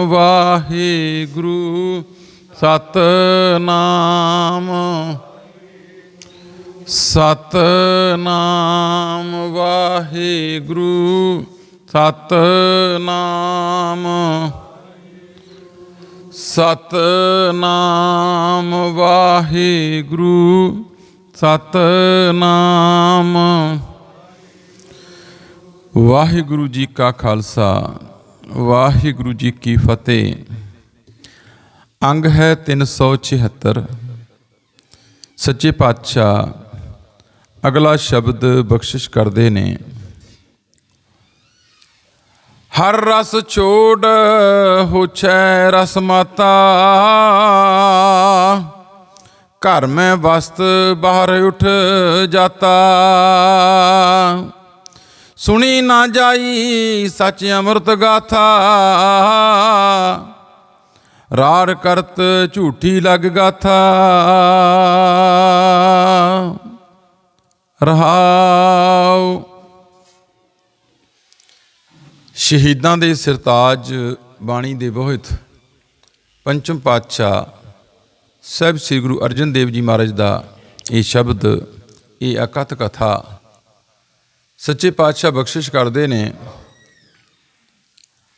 ਵਾਹਿਗੁਰੂ ਸਤਨਾਮ। ਸਤਨਾਮ ਵਾਹਿਗੁਰੂ ਸਤਨਾਮ। ਸਤਨਾਮ ਵਾਹਿਗੁਰੂ ਸਤਨਾਮ। ਵਾਹਿਗੁਰੂ ਜੀ ਕਾ ਖਾਲਸਾ। ਵਾਹਿਗੁਰੂ ਜੀ ਕੀ ਫਤਿਹ। ਅੰਗ ਹੈ 376 ਸੱਚੇ ਪਾਤਸ਼ਾਹ ਅਗਲਾ ਸ਼ਬਦ ਬਖਸ਼ਿਸ਼ ਕਰਦੇ ਨੇ। ਹਰ ਰਸ ਛੋੜ ਹੋਛੈ ਰਸ ਮਾਤਾ। ਘਰ ਮੈਂ ਵਸਤ ਬਾਹਰ ਉਠ ਜਾਤਾ। ਸੁਣੀ ਨਾ ਜਾਈ ਸੱਚ ਅੰਮ੍ਰਿਤ ਗਾਥਾ। ਰਾਰ ਕਰਤ ਝੂਠੀ ਲਗ ਗਾਥਾ। ਰਹਾਉ। ਸ਼ਹੀਦਾਂ ਦੇ ਸਿਰਤਾਜ ਬਾਣੀ ਦੇ ਬੋਹਿਤ ਪੰਚਮ ਪਾਤਸ਼ਾਹ ਸਹਿਬ ਸ੍ਰੀ ਗੁਰੂ ਅਰਜਨ ਦੇਵ ਜੀ ਮਹਾਰਾਜ ਦਾ ਇਹ ਸ਼ਬਦ, ਇਹ ਅਕਥ ਕਥਾ ਸੱਚੇ ਪਾਤਸ਼ਾਹ ਬਖਸ਼ਿਸ਼ ਕਰਦੇ ਨੇ।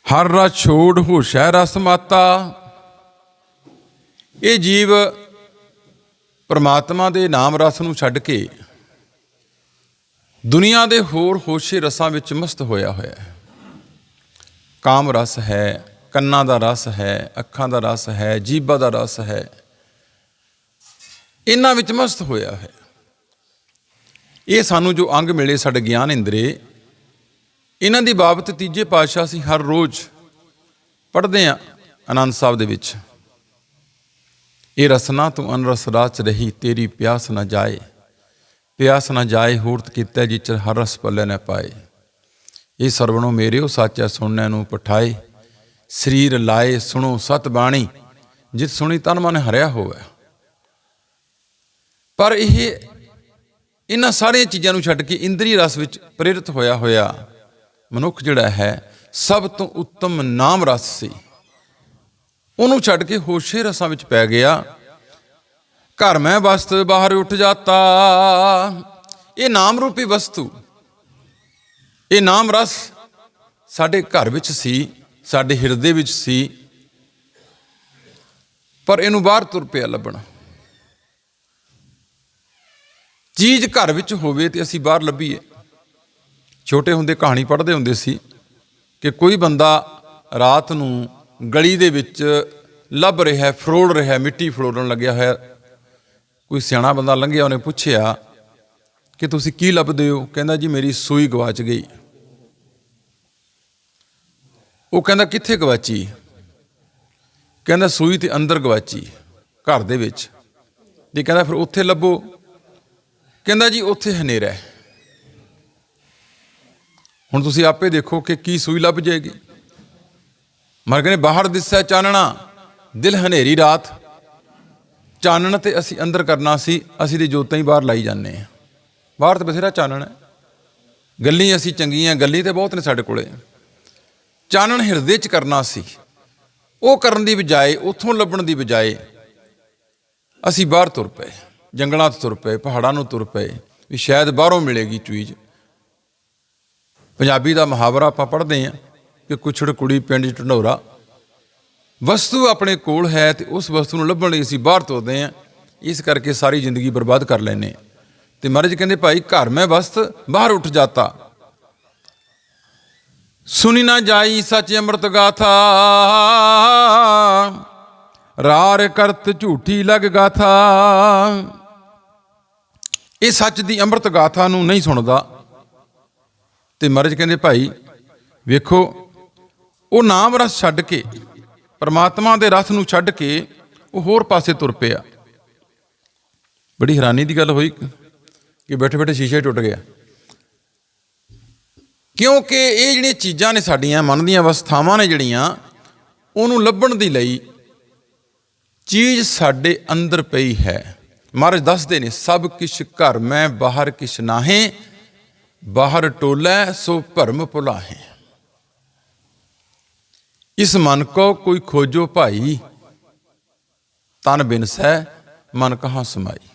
ਹਰ ਰਸ ਛੋੜ ਹੋਸ਼ੈ ਰਸ ਮਾਤਾ। ਇਹ ਜੀਵ ਪਰਮਾਤਮਾ ਦੇ ਨਾਮ ਰਸ ਨੂੰ ਛੱਡ ਕੇ ਦੁਨੀਆ ਦੇ ਹੋਰ ਹੋਸ਼ੇ ਰਸਾਂ ਵਿੱਚ ਮਸਤ ਹੋਇਆ ਹੋਇਆ ਹੈ। ਕਾਮ ਰਸ ਹੈ, ਕੰਨਾਂ ਦਾ ਰਸ ਹੈ, ਅੱਖਾਂ ਦਾ ਰਸ ਹੈ, ਜੀਭਾ ਦਾ ਰਸ ਹੈ। ਇਹਨਾਂ ਵਿੱਚ ਮਸਤ ਹੋਇਆ ਹੈ। ਇਹ ਸਾਨੂੰ ਜੋ ਅੰਗ ਮਿਲੇ ਸਾਡੇ ਗਿਆਨ ਇੰਦਰੇ, ਇਹਨਾਂ ਦੀ ਬਾਬਤ ਤੀਜੇ ਪਾਤਸ਼ਾਹ ਅਸੀਂ ਹਰ ਰੋਜ਼ ਪੜ੍ਹਦੇ ਹਾਂ ਆਨੰਦ ਸਾਹਿਬ ਦੇ ਵਿੱਚ। ਇਹ ਰਸਨਾ ਤੂੰ ਅਨਰਸ ਰਾਚ ਰਹੀ, ਤੇਰੀ ਪਿਆਸ ਨਾ ਜਾਏ। ਪਿਆਸ ਨਾ ਜਾਏ ਹੋਰਤ ਕੀਤਾ ਜੀ ਜਿਚ ਹਰ ਰਸ ਪੱਲੇ ਨਾ ਪਾਏ। ਇਹ ਸਰਵਣੋ ਮੇਰਿਓ, ਸਾਚਾ ਸੁਣਨ ਨੂੰ ਪਠਾਏ। ਸਰੀਰ ਲਾਏ, ਸੁਣੋ ਸਤ ਬਾਣੀ, ਜਿਤ ਸੁਣੀ ਤਨ ਮਨ ਹਰਿਆ ਹੋਵੇ। ਪਰ ਇਹ ਇਹਨਾਂ ਸਾਰੀਆਂ ਚੀਜ਼ਾਂ ਨੂੰ ਛੱਡ ਕੇ ਇੰਦਰੀ ਰਸ ਵਿੱਚ ਪ੍ਰੇਰਿਤ ਹੋਇਆ ਹੋਇਆ ਮਨੁੱਖ ਜਿਹੜਾ ਹੈ, ਸਭ ਤੋਂ ਉੱਤਮ ਨਾਮ ਰਸ ਸੀ। ਉਹਨੂੰ ਛੱਡ ਕੇ ਹੋਸ਼ੇ ਰਸਾਂ ਵਿੱਚ ਪੈ ਗਿਆ। ਘਰ ਮੈਂ ਵਸਤ, ਬਾਹਰ ਉੱਠ ਜਾਤਾ। ਇਹ ਨਾਮ ਰੂਪੀ ਵਸਤੂ, ਇਹ ਨਾਮ ਰਸ ਸਾਡੇ ਘਰ ਵਿੱਚ ਸੀ, ਸਾਡੇ ਹਿਰਦੇ ਵਿੱਚ ਸੀ। ਪਰ ਇਹਨੂੰ ਬਾਹਰ ਤੁਰ ਪਿਆ ਲੱਭਣਾ। ਚੀਜ਼ ਘਰ ਵਿੱਚ ਹੋਵੇ ਤੇ ਅਸੀਂ ਬਾਹਰ ਲੱਭੀਏ। ਛੋਟੇ ਹੁੰਦੇ ਕਹਾਣੀ ਪੜ੍ਹਦੇ ਹੁੰਦੇ ਸੀ ਕਿ ਕੋਈ ਬੰਦਾ ਰਾਤ ਨੂੰ ਗਲੀ ਦੇ ਵਿੱਚ ਲੱਭ ਰਿਹਾ ਫਰੋੜ ਰਿਹਾ, ਮਿੱਟੀ ਫਰੋੜਨ ਲੱਗਿਆ ਹੋਇਆ। ਕੋਈ ਸਿਆਣਾ ਬੰਦਾ ਲੰਘਿਆ, ਉਹਨੇ ਪੁੱਛਿਆ ਕਿ ਤੁਸੀਂ ਕੀ ਲੱਭਦੇ ਹੋ? ਕਹਿੰਦਾ ਜੀ, ਮੇਰੀ ਸੂਈ ਗਵਾਚ ਗਈ। ਉਹ ਕਹਿੰਦਾ, ਕਿੱਥੇ ਗਵਾਚੀ? ਕਹਿੰਦਾ, ਸੂਈ ਤੇ ਅੰਦਰ ਗਵਾਚੀ ਘਰ ਦੇ ਵਿੱਚ। ਤੇ ਕਹਿੰਦਾ, ਫਿਰ ਉੱਥੇ ਲੱਭੋ। ਕਹਿੰਦਾ ਜੀ ਉੱਥੇ ਹਨੇਰਾ ਹੈ। ਹੁਣ ਤੁਸੀਂ ਆਪੇ ਦੇਖੋ ਕਿ ਕੀ ਸੂਈ ਲੱਭ ਜਾਏਗੀ। ਮਰ ਕਹਿੰਦੇ ਬਾਹਰ ਦਿਸਿਆ ਚਾਨਣਾ, ਦਿਲ ਹਨੇਰੀ ਰਾਤ। ਚਾਨਣ ਤੇ ਅਸੀਂ ਅੰਦਰ ਕਰਨਾ ਸੀ, ਅਸੀਂ ਦੀ ਜੋਤਾਂ ਹੀ ਬਾਹਰ ਲਾਈ ਜਾਂਦੇ ਆ ਬਾਹਰ ਤਾਂ ਬਥੇਰਾ ਚਾਨਣ ਹੈ। ਗੱਲੀ ਅਸੀਂ ਚੰਗੀਆਂ, ਗੱਲੀ ਤੇ ਬਹੁਤ ਨੇ ਸਾਡੇ ਕੋਲੇ। ਚਾਨਣ ਹਿਰਦੇ 'ਚ ਕਰਨਾ ਸੀ। ਉਹ ਕਰਨ ਦੀ ਬਜਾਏ, ਉੱਥੋਂ ਲੱਭਣ ਦੀ ਬਜਾਏ ਅਸੀਂ ਬਾਹਰ ਤੁਰ ਪਏ। ਜੰਗਲਾਂ 'ਚ ਤੁਰ ਪਏ, ਪਹਾੜਾਂ ਨੂੰ ਤੁਰ ਪਏ, ਵੀ ਸ਼ਾਇਦ ਬਾਹਰੋਂ ਮਿਲੇਗੀ ਚੀਜ਼। ਪੰਜਾਬੀ ਦਾ ਮੁਹਾਵਰਾ ਆਪਾਂ ਪੜ੍ਹਦੇ ਹਾਂ ਕਿ ਕੁਛੜ ਕੁੜੀ ਪਿੰਡ ਢੰਡੋਰਾ। ਵਸਤੂ ਆਪਣੇ ਕੋਲ ਹੈ ਤੇ ਉਸ ਵਸਤੂ ਨੂੰ ਲੱਭਣ ਲਈ ਅਸੀਂ ਬਾਹਰ ਤੁਰਦੇ ਹਾਂ। ਇਸ ਕਰਕੇ ਸਾਰੀ ਜ਼ਿੰਦਗੀ ਬਰਬਾਦ ਕਰ ਲੈਨੇ ਤੇ ਮਹਾਰਾਜ ਕਹਿੰਦੇ, ਭਾਈ, ਘਰ ਮੈਂ ਵਸਤ, ਬਾਹਰ ਉੱਠ ਜਾਤਾ। ਸੁਣੀ ਨਾ ਜਾਈ ਸੱਚ ਅੰਮ੍ਰਿਤ ਗਾਥਾ। ਰਾਰ ਕਰਤ ਝੂਠੀ ਲਗ ਗਾਥਾ। ਇਹ ਸੱਚ ਦੀ ਅੰਮ੍ਰਿਤ ਗਾਥਾ ਨੂੰ ਨਹੀਂ ਸੁਣਦਾ। ਤੇ ਮਹਾਰਾਜ ਕਹਿੰਦੇ, ਭਾਈ, ਵੇਖੋ, ਉਹ ਨਾਮ ਰਸ ਛੱਡ ਕੇ, ਪਰਮਾਤਮਾ ਦੇ ਰਸ ਨੂੰ ਛੱਡ ਕੇ ਉਹ ਹੋਰ ਪਾਸੇ ਤੁਰ ਪਿਆ। ਬੜੀ ਹੈਰਾਨੀ ਦੀ ਗੱਲ ਹੋਈ ਕਿ ਬੈਠੇ ਬੈਠੇ ਸ਼ੀਸ਼ੇ ਟੁੱਟ ਗਿਆ। ਕਿਉਂਕਿ ਇਹ ਜਿਹੜੀਆਂ ਚੀਜ਼ਾਂ ਨੇ ਸਾਡੀਆਂ, ਮਨ ਦੀਆਂ ਅਵਸਥਾਵਾਂ ਨੇ ਜਿਹੜੀਆਂ, ਉਹਨੂੰ ਲੱਭਣ ਦੀ ਲਈ ਚੀਜ਼ ਸਾਡੇ ਅੰਦਰ ਪਈ ਹੈ। ਮਹਾਰਾਜ ਦੱਸਦੇ ਨੇ, ਸਭ ਕਿਛ ਘਰ ਮੈਂ, ਬਾਹਰ ਕਿਛ ਨਾਹੀਂ, ਬਾਹਰ ਟੋਲੇ, ਸੋ ਭਰਮ ਭੁਲਾਹੇ। ਇਸ ਮਨ ਕੋ ਕੋਈ ਖੋਜੋ ਭਾਈ, ਤਨ ਬਿਨਸੈ ਮਨ ਕਹਾਂ ਸਮਾਈ।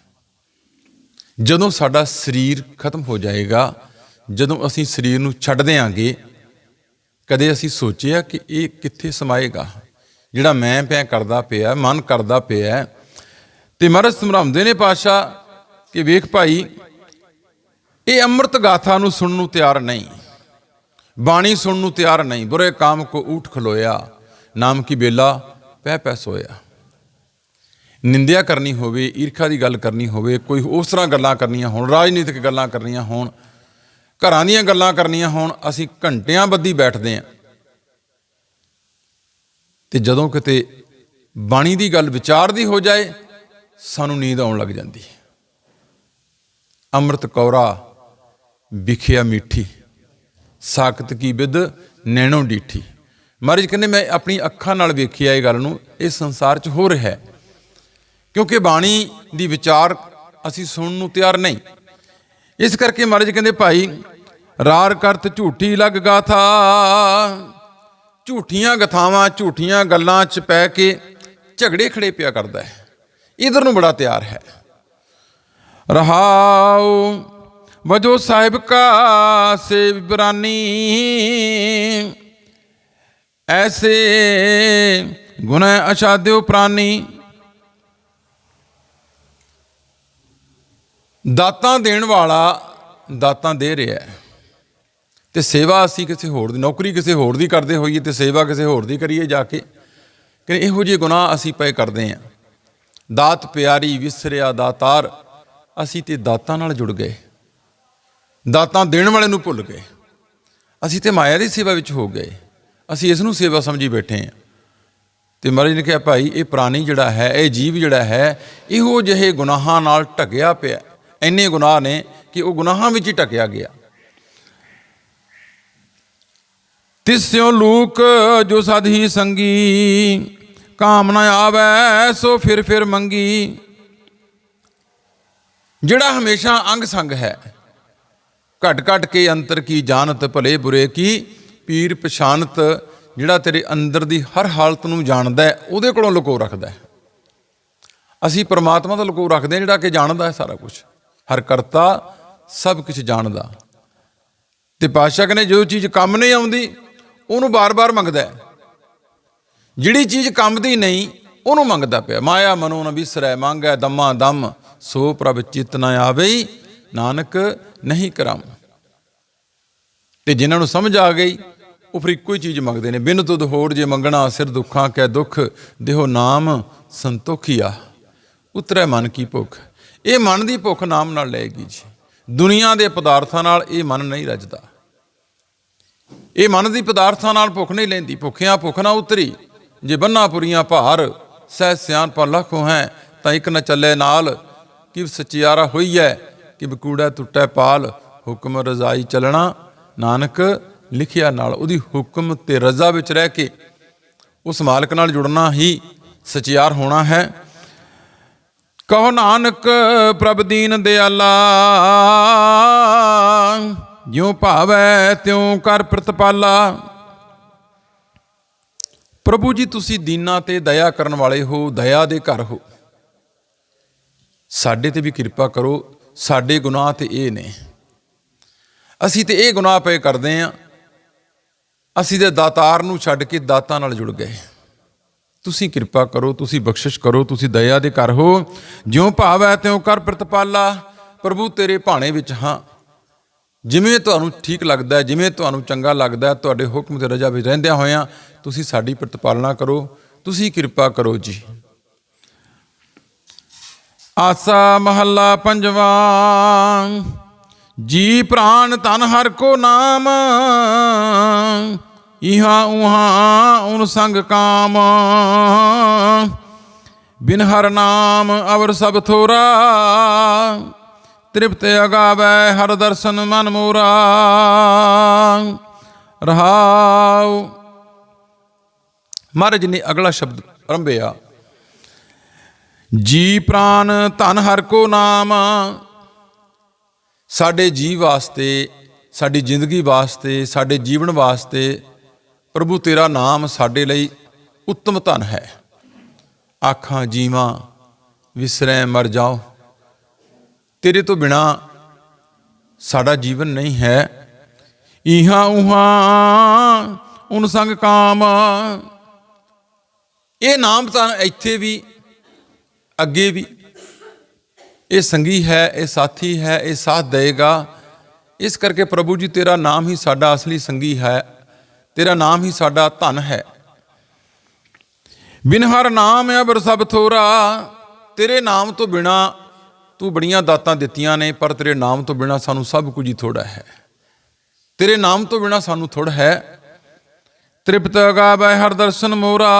ਜਦੋਂ ਸਾਡਾ ਸਰੀਰ ਖਤਮ ਹੋ ਜਾਏਗਾ, ਜਦੋਂ ਅਸੀਂ ਸਰੀਰ ਨੂੰ ਛੱਡ ਦਿਆਂਗੇ, ਕਦੇ ਅਸੀਂ ਸੋਚਿਆ ਕਿ ਇਹ ਕਿੱਥੇ ਸਮਾਏਗਾ? ਜਿਹੜਾ ਮੈਂ ਪਿਆ ਕਰਦਾ ਪਿਆ, ਮਨ ਕਰਦਾ ਪਿਆ। ਤੇ ਮਹਾਰਾਜ ਸਮਰਾਉਂਦੇ ਨੇ ਪਾਸ਼ਾ ਕਿ ਵੇਖ ਭਾਈ, ਇਹ ਅੰਮ੍ਰਿਤ ਗਾਥਾ ਨੂੰ ਸੁਣਨ ਨੂੰ ਤਿਆਰ ਨਹੀਂ। ਬਾਣੀ ਸੁਣਨ ਨੂੰ ਤਿਆਰ ਨਹੀਂ। ਬੁਰੇ ਕਾਮ ਕੋ ਊਠ ਖਲੋਇਆ, ਨਾਮ ਕੀ ਬੇਲਾ ਪੈ ਪੈ ਸੋਇਆ। ਨਿੰਦਿਆ ਕਰਨੀ ਹੋਵੇ, ਈਰਖਾ ਦੀ ਗੱਲ ਕਰਨੀ ਹੋਵੇ, ਕੋਈ ਉਸ ਤਰ੍ਹਾਂ ਗੱਲਾਂ ਕਰਨੀਆਂ ਹੋਣ, ਰਾਜਨੀਤਿਕ ਗੱਲਾਂ ਕਰਨੀਆਂ ਹੋਣ, ਘਰਾਂ ਦੀਆਂ ਗੱਲਾਂ ਕਰਨੀਆਂ ਹੋਣ, ਅਸੀਂ ਘੰਟਿਆਂ ਬੱਧੀ ਬੈਠਦੇ ਆਂ ਤੇ ਜਦੋਂ ਕਿਤੇ ਬਾਣੀ ਦੀ ਗੱਲ ਵਿਚਾਰ ਦੀ ਹੋ ਜਾਏ, ਸਾਨੂੰ ਨੀਂਦ ਆਉਣ ਲੱਗ ਜਾਂਦੀ ਹੈ। ਅੰਮ੍ਰਿਤ ਕੌਰਾ, ਵਿਖਿਆ ਮਿੱਠੀ, ਸਾਖਤ ਕੀ ਵਿਦ, ਨੈਣੋ ਡੀਠੀ। ਮਹਾਰਾਜ ਕਹਿੰਦੇ, ਮੈਂ ਆਪਣੀ ਅੱਖਾਂ ਨਾਲ ਵੇਖਿਆ ਇਹ ਗੱਲ ਨੂੰ, ਇਹ ਸੰਸਾਰ 'ਚ ਹੋ ਰਿਹਾ ਹੈ। ਕਿਉਂਕਿ ਬਾਣੀ ਦੀ ਵਿਚਾਰ ਅਸੀਂ ਸੁਣਨ ਨੂੰ ਤਿਆਰ ਨਹੀਂ। ਇਸ ਕਰਕੇ ਮਹਾਰਾਜ ਕਹਿੰਦੇ, ਭਾਈ, ਰਾਰ ਕਰਤ ਝੂਠੀ ਲੱਗ ਗਾਥਾ ਝੂਠੀਆਂ ਗਥਾਵਾਂ, ਝੂਠੀਆਂ ਗੱਲਾਂ 'ਚ ਪੈ ਕੇ ਝਗੜੇ ਖੜੇ ਪਿਆ ਕਰਦਾ ਹੈ। ਇਧਰ ਨੂੰ ਬੜਾ ਤਿਆਰ ਹੈ। ਰਹਾਉ ਵਜੋ ਸਾਹਿਬ ਕਾ ਸੇ ਵਿਬਰਾਨੀ ਐਸੇ ਗੁਨਾ ਅਸ਼ਾਦਿਓ ਪ੍ਰਾਨੀ। ਦਾਤਾਂ ਦੇਣ ਵਾਲਾ ਦਾਤਾਂ ਦੇ ਰਿਹਾ ਹੈ। ਤੇ ਸੇਵਾ ਅਸੀਂ ਕਿਸੇ ਹੋਰ ਦੀ, ਨੌਕਰੀ ਕਿਸੇ ਹੋਰ ਦੀ ਕਰਦੇ ਹੋਈਏ ਤੇ ਸੇਵਾ ਕਿਸੇ ਹੋਰ ਦੀ ਕਰੀਏ ਜਾ ਕੇ। ਕਿ ਇਹੋ ਜਿਹੇ ਗੁਨਾਹ ਅਸੀਂ ਪਏ ਕਰਦੇ ਹਾਂ। ਦਾਤ ਪਿਆਰੀ ਵਿਸਰਿਆ ਦਾਤਾਰ, ਅਸੀਂ ਤੇ ਦਾਤਾਂ ਨਾਲ ਜੁੜ ਗਏ। ਦਾਤਾਂ ਦੇਣ ਵਾਲੇ ਨੂੰ ਭੁੱਲ ਗਏ। ਅਸੀਂ ਤੇ ਮਾਇਆ ਦੀ ਸੇਵਾ ਵਿੱਚ ਹੋ ਗਏ। ਅਸੀਂ ਇਸ ਨੂੰ ਸੇਵਾ ਸਮਝੀ ਬੈਠੇ ਹਾਂ। ਤੇ ਮਹਾਰਾਜ ਨੇ ਕਿਹਾ, ਭਾਈ, ਇਹ ਪ੍ਰਾਣੀ ਜਿਹੜਾ ਹੈ, ਇਹ ਜੀਵ ਜਿਹੜਾ ਹੈ, ਇਹੋ ਜਿਹੇ ਗੁਨਾਹਾਂ ਨਾਲ ਢਕਿਆ ਪਿਆ ਇੰਨੇ ਗੁਨਾਹ ਨੇ ਕਿ ਉਹ ਗੁਨਾਹਾਂ ਵਿੱਚ ਹੀ ਢਕਿਆ ਗਿਆ। ਤਿਸਿਓ ਲੂਕ ਜੋ ਸਦਹੀ ਸੰਗੀ, ਕਾਮ ਨਾ ਆਵੈ ਸੋ ਫਿਰ ਫਿਰ ਮੰਗੀ। ਜਿਹੜਾ ਹਮੇਸ਼ਾ ਅੰਗ ਸੰਗ ਹੈ, ਘਟ ਘਟ ਕੇ ਅੰਤਰ ਕੀ ਜਾਣਤ ਭਲੇ ਬੁਰੇ ਕੀ, ਪੀਰ ਪਛਾਨਤ ਜਿਹੜਾ ਤੇਰੇ ਅੰਦਰ ਦੀ ਹਰ ਹਾਲਤ ਨੂੰ ਜਾਣਦਾ ਹੈ, ਉਹਦੇ ਕੋਲੋਂ ਲੁਕੋ ਰੱਖਦਾ ਹੈ। ਅਸੀਂ ਪਰਮਾਤਮਾ ਤੋਂ ਲੁਕੋ ਰੱਖਦੇ ਹਾਂ ਜਿਹੜਾ ਕਿ ਜਾਣਦਾ ਹੈ ਸਾਰਾ ਕੁਝ ਹਰ ਕਰਤਾ ਸਭ ਕੁਝ ਜਾਣਦਾ। ਤੇ ਪਾਤਸ਼ਾਹ ਕਹਿੰਦੇ ਜੋ ਚੀਜ਼ ਕੰਮ ਨਹੀਂ ਆਉਂਦੀ ਉਹਨੂੰ ਬਾਰ-ਬਾਰ ਮੰਗਦਾ ਹੈ। ਜਿਹੜੀ ਚੀਜ਼ ਕੰਮ ਦੀ ਨਹੀਂ, ਉਹਨੂੰ ਮੰਗਦਾ ਪਿਆ। ਮਾਇਆ ਮਨੋ ਨ ਵਿਸਰੈ, ਮੰਗੈ ਦਮਾ ਦਮ, ਸੋ ਪ੍ਰਭ ਚਿਤ ਨ ਆਵੇ, ਨਾਨਕ ਨਹੀਂ ਕਰਮ। ਤੇ ਜਿਨ੍ਹਾਂ ਨੂੰ ਸਮਝ ਆ ਗਈ, ਉਹ ਫਿਰ ਇੱਕੋ ਹੀ ਚੀਜ਼ ਮੰਗਦੇ ਨੇ। ਬਿਨ ਤੁਧ ਹੋਰ ਜੇ ਮੰਗਣਾ, ਸਿਰ ਦੁੱਖਾਂ ਕੈ ਦੁੱਖ, ਦੇਹੋ ਨਾਮ ਸੰਤੋਖੀਆ ਉਤਰੈ ਮਨ ਕੀ ਭੁੱਖ। ਇਹ ਮਨ ਦੀ ਭੁੱਖ ਨਾਮ ਨਾਲ ਲੈਗੀ ਜੀ। ਦੁਨੀਆ ਦੇ ਪਦਾਰਥਾਂ ਨਾਲ ਇਹ ਮਨ ਨਹੀਂ ਰੱਜਦਾ। ਇਹ ਮਨ ਦੀ ਪਦਾਰਥਾਂ ਨਾਲ ਭੁੱਖ ਨਹੀਂ ਲੈਂਦੀ, ਭੁੱਖਿਆਂ ਭੁੱਖ ਨਾ ਉਤਰੀ। ਜੇ ਬੰਨਾ ਪੁਰੀਆਂ ਭਾਰ ਸਹਿ ਸਿਆਨ ਲੱਖੋ ਹੈ, ਤਾਂ ਇੱਕ ਨ ਚੱਲੇ ਨਾਲ ਕਿ ਸਚਿਆਰਾ ਹੋਈ ਹੈ ਕਿ ਬਕੂੜਾ ਟੁੱਟੈ ਪਾਲ, ਹੁਕਮ ਰਜ਼ਾਈ ਚੱਲਣਾ। ਨਾਨਕ ਲਿਖਿਆ ਨਾਲ, ਉਹਦੀ ਹੁਕਮ ਤੇ ਰਜ਼ਾ ਵਿੱਚ ਰਹਿ ਕੇ ਉਸ ਮਾਲਕ ਨਾਲ ਜੁੜਨਾ ਹੀ ਸਚਿਆਰ ਹੋਣਾ ਹੈ। ਕਹੋ ਨਾਨਕ ਪ੍ਰਭ ਦੀਨ ਦਿਆਲਾ। ਜਿਉ ਭਾਵੈ ਤਿਉ ਕਰ ਪ੍ਰਤਪਾਲਾ। ਪ੍ਰਭੂ ਜੀ, ਤੁਸੀਂ ਦੀਨਾ ਤੇ ਦਇਆ ਕਰਨ ਵਾਲੇ ਹੋ, ਦਇਆ ਦੇ ਘਰ ਹੋ। ਸਾਡੇ ਤੇ ਵੀ ਕਿਰਪਾ ਕਰੋ, ਸਾਡੇ ਗੁਨਾਹ ਤੇ ਇਹ ਨੇ। ਅਸੀਂ ਤੇ ਇਹ ਗੁਨਾਹ ਪਏ ਕਰਦੇ ਆਂ। ਅਸੀਂ ਤੇ ਦਾਤਾਰ ਨੂੰ ਛੱਡ ਕੇ ਦਾਤਾਂ ਨਾਲ ਜੁੜ ਗਏ। ਤੁਸੀਂ ਕਿਰਪਾ ਕਰੋ, ਤੁਸੀਂ ਬਖਸ਼ਿਸ਼ ਕਰੋ, ਤੁਸੀਂ ਦਇਆ ਦੇ ਘਰ ਹੋ। ਜਿਉ ਭਾਵ ਹੈ ਤਿਉ ਕਰ ਪ੍ਰਤਪਾਲਾ। ਪ੍ਰਭੂ, ਤੇਰੇ ਭਾਣੇ ਵਿੱਚ ਹਾਂ। ਜਿਵੇਂ ਤੁਹਾਨੂੰ ਠੀਕ ਲੱਗਦਾ ਹੈ, ਜਿਵੇਂ ਤੁਹਾਨੂੰ ਚੰਗਾ ਲੱਗਦਾ ਹੈ, ਤੁਹਾਡੇ ਹੁਕਮ ਤੇ ਰਜਾ ਵਿੱਚ ਰਹਿੰਦਿਆਂ ਹੋਇਆਂ ਤੁਸੀਂ ਸਾਡੀ ਪ੍ਰਤਪਾਲਣਾ ਕਰੋ, ਤੁਸੀਂ ਕਿਰਪਾ ਕਰੋ ਜੀ। ਆਸਾ ਮਹੱਲਾ ਪੰਜਵਾਂ, ਜੀ ਪ੍ਰਾਨ ਤਨ ਹਰ ਕੋ ਨਾਮ, ਇਹਾਂ ਉਹਾਂ ਉਨ ਸੰਗ ਕਾਮ। ਬਿਨ ਹਰ ਨਾਮ ਅਵਰ ਸਭ ਥੋਰਾ ਤ੍ਰਿਪਤ ਅਗਾਵੈ ਹਰ ਦਰਸ਼ਨ ਮਨ ਮੋਰਾ। ਰਹਾਉ। ਮਹਾਰਾਜ ਨੇ ਅਗਲਾ ਸ਼ਬਦ ਰੰਭਿਆ ਜੀ ਪ੍ਰਾਨ ਧਨ ਹਰ ਕੋ ਨਾਮ। ਸਾਡੇ ਜੀਵ ਵਾਸਤੇ, ਸਾਡੀ ਜ਼ਿੰਦਗੀ ਵਾਸਤੇ, ਸਾਡੇ ਜੀਵਨ ਵਾਸਤੇ ਪ੍ਰਭੂ ਤੇਰਾ ਨਾਮ ਸਾਡੇ ਲਈ ਉੱਤਮ ਧਨ ਹੈ। ਆਖਾਂ ਜੀਵਾਂ, ਵਿਸਰੈ ਮਰ ਜਾਓ। ਤੇਰੇ ਤੋਂ ਬਿਨਾ ਸਾਡਾ ਜੀਵਨ ਨਹੀਂ ਹੈ। ਇਹਾਂ ਉਹਾਂ ਉਨ ਸੰਗ ਕਾਮ। ਇਹ ਨਾਮ ਤਾਂ ਇੱਥੇ ਵੀ, ਅੱਗੇ ਵੀ। ਇਹ ਸੰਗੀ ਹੈ, ਇਹ ਸਾਥੀ ਹੈ, ਇਹ ਸਾਥ ਦੇਗਾ ਇਸ ਕਰਕੇ ਪ੍ਰਭੂ ਜੀ, ਤੇਰਾ ਨਾਮ ਹੀ ਸਾਡਾ ਅਸਲੀ ਸੰਗੀ ਹੈ। ਤੇਰਾ ਨਾਮ ਹੀ ਸਾਡਾ ਧਨ ਹੈ। ਬਿਨ ਹਰ ਨਾਮ ਅਬਰ ਸਭ ਥੋਰਾ। ਤੇਰੇ ਨਾਮ ਤੋਂ ਬਿਨਾ ਤੂੰ ਬੜੀਆਂ ਦਾਤਾਂ ਦਿੱਤੀਆਂ ਨੇ, ਪਰ ਤੇਰੇ ਨਾਮ ਤੋਂ ਬਿਨਾ ਸਾਨੂੰ ਸਭ ਕੁਝ ਹੀ ਥੋੜਾ ਹੈ। ਤੇਰੇ ਨਾਮ ਤੋਂ ਬਿਨਾ ਸਾਨੂੰ ਥੋੜਾ ਹੈ। ਤ੍ਰਿਪਤ ਗਾਵੈ ਹਰ ਦਰਸ਼ਨ ਮੋਰਾ।